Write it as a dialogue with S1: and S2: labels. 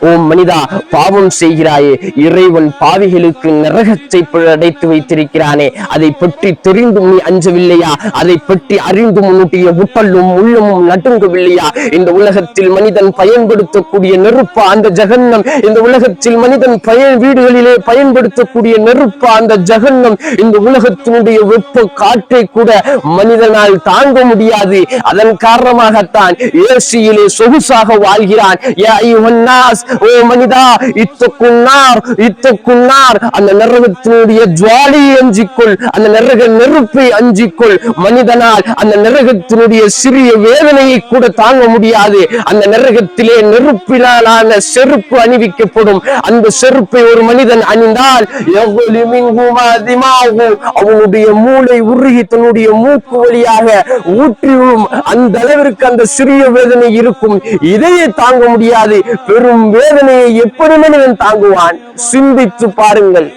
S1: ஓ மனிதா பாவம் செய்கிறாயே. இறைவன் பாவிகளுக்கு நரகத்தை அடைத்து வைத்திருக்கிறானே. அதை பற்றி தெரிந்தும் நீ அஞ்சவில்லையா? அதை பற்றி அறிந்தும் உன்னுடைய உட்டலும் உள்ளமும் நடுங்கவில்லையா? இந்த உலகத்தில் மனிதன் பயன்படுத்தக்கூடிய நெருப்பு அந்த ஜகன்னம்? இந்த உலகத்தில் மனிதன் பயன் வீடுகளிலே பயன்படுத்தக்கூடிய நெருப்பு அந்த ஜகன்னம்? இந்த உலகத்தினுடைய வெப்ப காற்றை கூட மனிதனால் தாங்க முடியாது. அதன் காரணமாகத்தான் ஏசியிலே சொகுசாக வாழ்கிறான். நாஸ், ஓ மனிதா இத்தக்குன்னார் இத்தக்குன்னார் அந்த நரகத்தினுடைய ஜுவாலியை அஞ்சிக்கொள் அந்த நரக நெருப்பை அஞ்சிக்கொள். மனிதனால் அந்த நரகத்தினுடைய சிறிய வேதனையை கூட தாங்க முடியாது. அந்த நரகத்திலே நெருப்பினாலான செருப்பு அணிவிக்கப்படும். அந்த செருப்பை ஒரு மனிதன் அணிந்தால் அவனுடைய மூளை உருகி தன்னுடைய மூக்கு வழியாக ஊற்றிவிடும். அந்த அளவிற்கு அந்த சிறிய வேதனை இருக்கும். இதையே தாங்க முடியாது. பெரும் வேதனையை எப்படி மனிதன் தாங்குவான். சிந்தித்து பாருங்கள்.